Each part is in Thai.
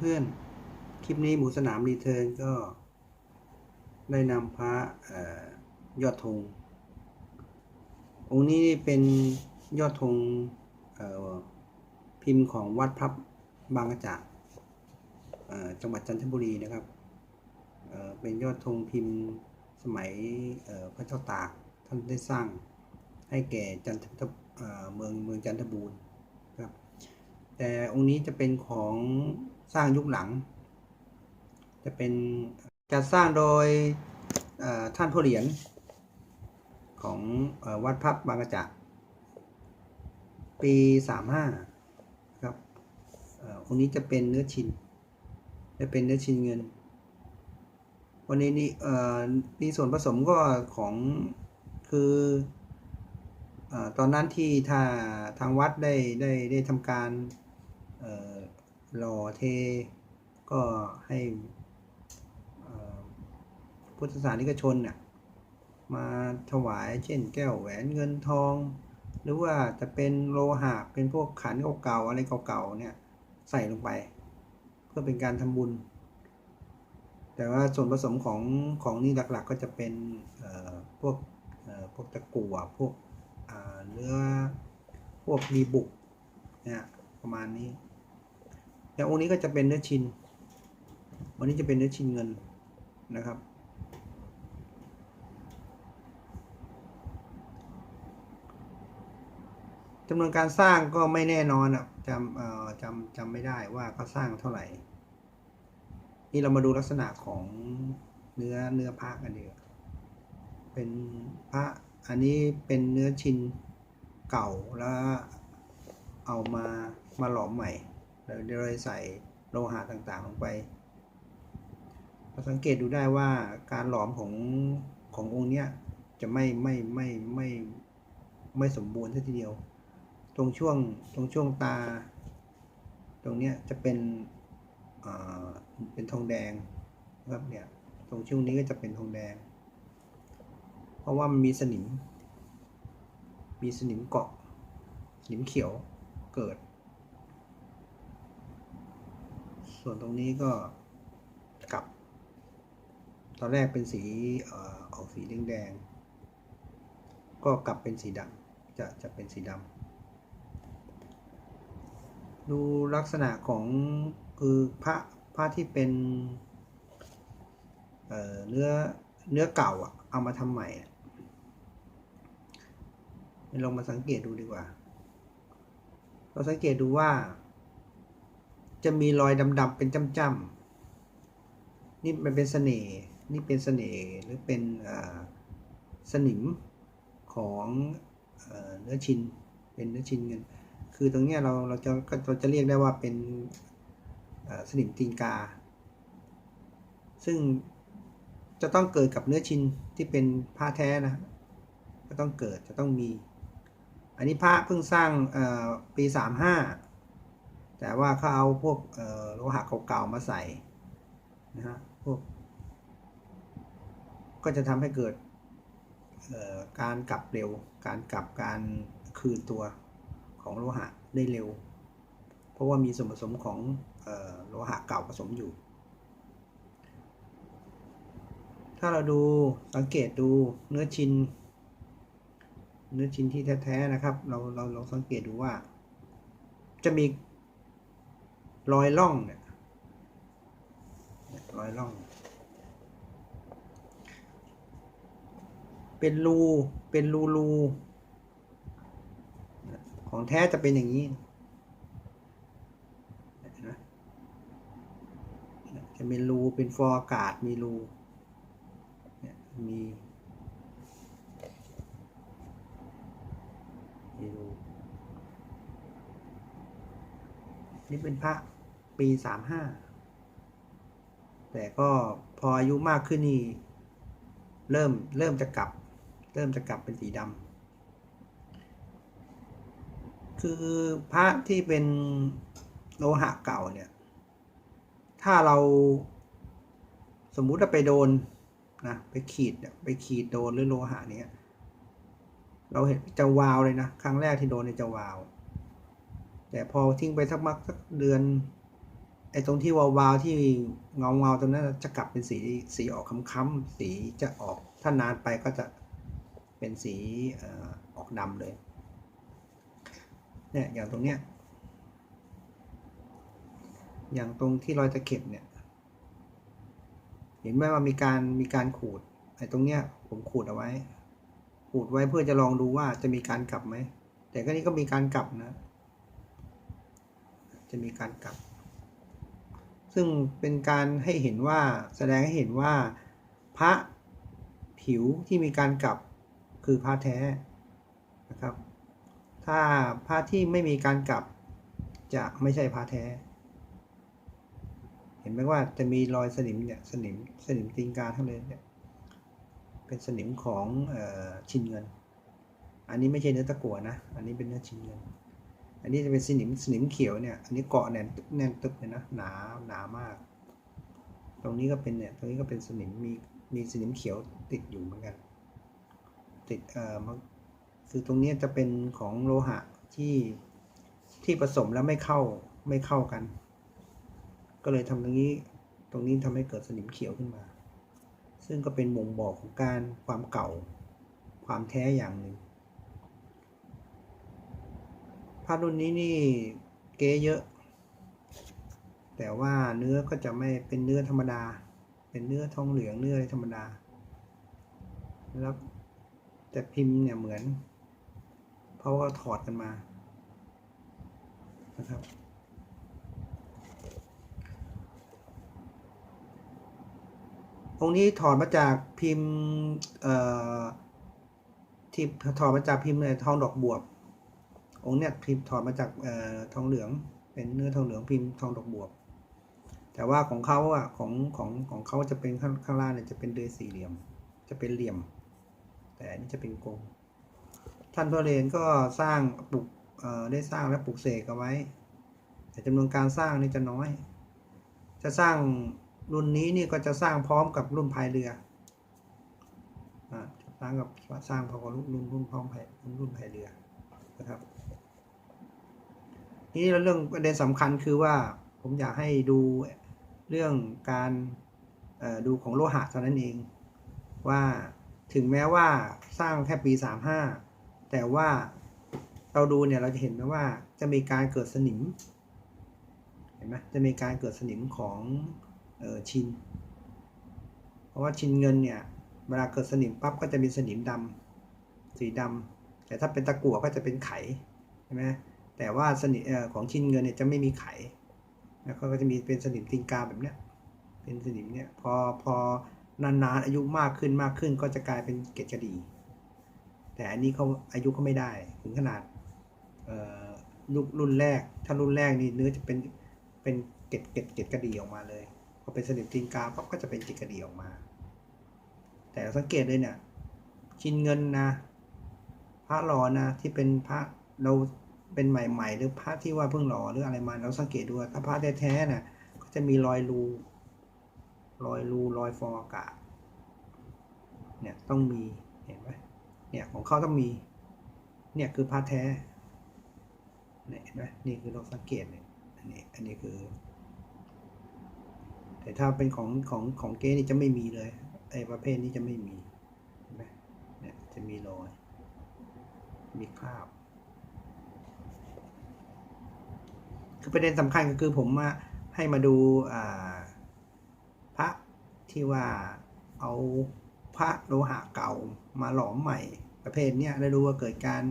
เพื่อนๆ คลิปนี้หมูสนามรีเทิร์นก็ ได้นำพระออยอดธงองค์นี้เป็นยอดธงพิมพ์ของวัดพระบางกระจากจังหวัดจันทบุรีนะครับเเป็นยอดธงพิมพ์สมัยพระเจ้าตากท่านได้สร้างให้แก่จันทบุเอ่อเมืองเมืองจันทบูรณ์ครับแต่องค์นี้จะเป็นของ สร้างยุคหลัง จะเป็นจัดสร้างโดยท่านพ่อเหรียญของอวัดพับบางกระจากปี35ครับอองค์นี้จะเป็นเนื้อชิน จะเป็นเนื้อชินเงิน วันนี้นี่มีส่วนผสมก็ของคืออตอนนั้นที่ถ้าทางวัดได้ได้ได้ทำการ หล่อเทก็ให้พุทธศาสนิกชนเนี่ยมาถวายเช่นแก้วแหวนเงินทอง หรือว่าจะเป็นโลหะเป็นพวกขันเก่าๆอะไรเก่าๆเนี่ยใส่ลงไป เพื่อเป็นการทำบุญ แต่ว่าส่วนผสมของของนี่หลักๆ ก็จะเป็นพวกพวกตะกั่วพวกเนื้อพวกดีบุกเนี่ยประมาณนี้ อย่องค์นี้ก็จะเป็นเนื้อชินวันนี้จะเป็นเนื้อชินเงินนะครับ จำนวนการสร้างก็ไม่แน่นอนอะจำเอ่อจำจำไม่ได้ว่าเขาสร้างเท่าไหร่ นี่เรามาดูลักษณะของเนื้อเนื้อพระกันดีกว่าเป็นพระอันนี้เป็นเนื้อชินเก่าแล้วเอามามาหลอมใหม่ เราเลยใส่โลหะต่างๆลงไปเราสังเกตดูได้ว่าการหลอมของขององค์เนี้ยจะไม่ไม่ไม่ไม่ไม่สมบูรณ์ทีเดียว ตรงช่วงตรงช่วงตา ตรงเนี้ยจะเป็นเป็นทองแดงนะครับเนี่ยตรงช่วงนี้ก็จะเป็นทองแดง เพราะว่ามันมีสนิม มีสนิมเกาะสนิมเขียวเกิด ส่วนตรงนี้ก็กลับ ตอนแรกเป็นสีออกสีแดงๆก็กลับเป็นสีดำจะจะเป็นสีดำดูลักษณะของคือพระพระที่เป็นเเนื้อเนื้อเก่าอะเอามาทำใหม่ลองมาสังเกตดูดีกว่า เราสังเกตดูว่า จะมีรอยดำๆเป็นจ้ำๆนี่มันเป็นเสน่ห์นี่เป็นเสน่ห์หรือเป็นสนิมของเอเนื้อชินเป็นเนื้อชินเงินคือตรงนี้เราเราจะก็เราจะเรียกได้ว่าเป็นสนิมตีนกา ซึ่งจะต้องเกิดกับเนื้อชินที่เป็นผ้าแท้นะก็ต้องเกิดจะต้องมี อันนี้พระเพิ่งสร้างปีสามห้า แต่ว่าเขาเอาพวกโลหะเก่าๆมาใส่นะฮะพวก ก็จะทำให้เกิดการกลับเร็ว การกลับการคืนตัวของโลหะได้เร็ว เพราะว่ามีส่วนผสมของโลหะเก่าผสมอยู่ ถ้าเราดูสังเกตดูเนื้อชิ้น เนื้อชิ้นที่แท้ๆนะครับ เราเราลองสังเกตดูว่า จะมี รอยล่องเนี่ยรอยล่อง เป็นรู เป็นรูรู ของแท้จะเป็นอย่างนี้นจะเป็นรู เป็นฟออากาศ มีรูเนี่ยมีมีรู นี่เป็นพระปีสามห้าแต่ก็พออายุมากขึ้นนี่เริ่มเริ่มจะกลับ เริ่มจะกลับเป็นสีดำคือพระที่เป็นโลหะเก่าเนี่ย ถ้าเราสมมุติว่าไปโดนนะไปขีดไปขีดโดนหรือโลหะเนี้ยเราเห็นจะวาวเลยนะ ครั้งแรกที่โดนเนี่ยจะวาว แต่พอทิ้งไปสักมักสักเดือน ไอ้ตรงที่วาวๆที่เงาเงาตรงนั้นจะกลับเป็นสีสีออกค้ำๆสีจะออกถ้านานไปก็จะเป็นสีออออกดำเลยเนี่ยอย่างตรงเนี้ยอย่างตรงที่รอยตะเข็บเนี่ย เห็นไหมว่ามีการมีการขูดไอ้ตรงเนี้ยผมขูดเอาไว้ ขูดไว้เพื่อจะลองดูว่าจะมีการกลับไหม แต่ก็นี้ก็มีการกลับนะ จะมีการกลับ ซึ่งเป็นการให้เห็นว่าแสดงให้เห็นว่า พระผิวที่มีการกลับคือพระแท้นะครับ ถ้าพระที่ไม่มีการกลับจะไม่ใช่พระแท้ เห็นไหมว่าจะมีรอยสนิมเนี่ยสนิมสนิมตีนกาทั้งเลยเนี่ยเป็นสนิมของออชินเงิน อันนี้ไม่ใช่เนื้อตะกั่วนะ อันนี้เป็นเนื้อชินเงิน อันนี้จะเป็นสนิมสนิมเขียวเนี่ย อันนี้เกาะแน่นตึกแน่นตึกเลยนะ หนาหนามาก ตรงนี้ก็เป็นเนี่ย ตรงนี้ก็เป็นสนิมมีมีสนิมเขียวติดอยู่เหมือนกัน ติดเอ่อมคือตรงนี้จะเป็นของโลหะที่ที่ผสมแล้วไม่เข้าไม่เข้ากัน ก็เลยทำตรงนี้ตรงนี้ทำให้เกิดสนิมเขียวขึ้นมา ซึ่งก็เป็นบ่งบอกของการความเก่าความแท้อย่างหนึ่ง ผ้ารุ่นนี้นี่เก๊เยอะ แต่ว่าเนื้อก็จะไม่เป็นเนื้อธรรมดา เป็นเนื้อทองเหลืองเนื้อธรรมดา แล้วแต่พิมพ์เนี่ยเหมือน เพราะว่าถอดกันมา นะครับองค์นี้ถอดมาจากพิมพ์ เอ่อที่ถอดมาจากพิมพ์ในทองดอกบวบ องค์เนี่ยพิมพ์ถอดมาจากออทองเหลือง เป็นเนื้อทองเหลืองพิมพ์ทองดอกบวบแต่ว่าของเขาอะของของของเขาจะเป็นข้างข้างล่างเนี่ยจะเป็นเดยสี่เหลี่ยม จะเป็นเหลี่ยม แต่อันนี้จะเป็นกลมท่านพระเรนก็สร้างปลูกได้สร้างและปลูกเสกเอาไว้ แต่จำนวนการสร้างนี่จะน้อย จะสร้างรุ่นนี้นี่ก็จะสร้างพร้อมกับรุ่นพายเรืออ่าสร้างกับสร้างพร้อมกับรุ่นรุ่นรุ่นพร้อมพายรุ่นพายเรือนะครับ นี้เรื่องประเด็นสำคัญคือว่าผมอยากให้ดูเรื่องการดูของโลหะเท่านั้นเอง ว่าถึงแม้ว่าสร้างแค่ปี 35 แต่ว่าเราดูเนี่ยเราจะเห็นไหมว่าจะมีการเกิดสนิมเห็นไหมจะมีการเกิดสนิมของออชิน เพราะว่าชินเงินเนี่ยเวลาเกิดสนิมปั๊บก็จะมีสนิมดำสีดำแต่ถ้าเป็นตะกั่วก็จะเป็นไขใช่ไหม แต่ว่าสนิมของชินเงินเนี่ยจะไม่มีไขแล้วก็จะมีเป็นสนิมติงกาแบบเนี้ยเป็นสนิมเนี่ยพอพอนานๆอายุมากขึ้นมากขึ้นก็จะกลายเป็นเกล็ดกระดีแต่อันนี้เขาอายุเขาไม่ได้ถึงขนาดลูกรุ่นแรก ถ้ารุ่นแรกนี่เนื้อจะเป็นเป็นเกล็ดเกล็ดเกล็ดกระดีออกมาเลยพอเป็นสนิมติงกาปั๊บก็จะเป็นเกล็ดกระดีออกมา แต่สังเกตเลยเนี่ยชิ้นเงินนะพระหล่อนะที่เป็นพระเรา เป็นใหม่ ๆ หรือพระที่ว่าเพิ่งหล่อหรืออะไรมาเราสังเกตดูว่าถ้าพระแท้ๆน่ะก็จะมีรอยรูรอยรูรอยฟองอากาศเนี่ยต้องมีเห็นไหมเนี่ยของเขาต้องมีเนี่ยคือพระแท้เนี่ยเห็นไหมนี่คือเราสังเกตเนี่ยอันนี้อันนี้คือ แต่ถ้าเป็นของของของเก้นี่จะไม่มีเลยไอ้ประเภทนี้จะไม่มีเห็นไหมเนี่ยจะมีรอยมีคราบ คือประเด็นสำคัญก็คือผมมาให้มาดูพระที่ว่าเอาพระโลหะเก่ามาหลอมใหม่ประเภทเนี้ยแล้วดูว่าเกิดการ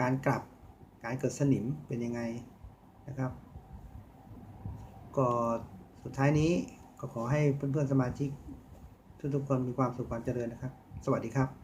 การกลับการเกิดสนิมเป็นยังไงนะครับ ก็สุดท้ายนี้ก็ขอให้เพื่อนๆสมาชิกทุกๆคนมีความสุขความเจริญนะครับ สวัสดีครับ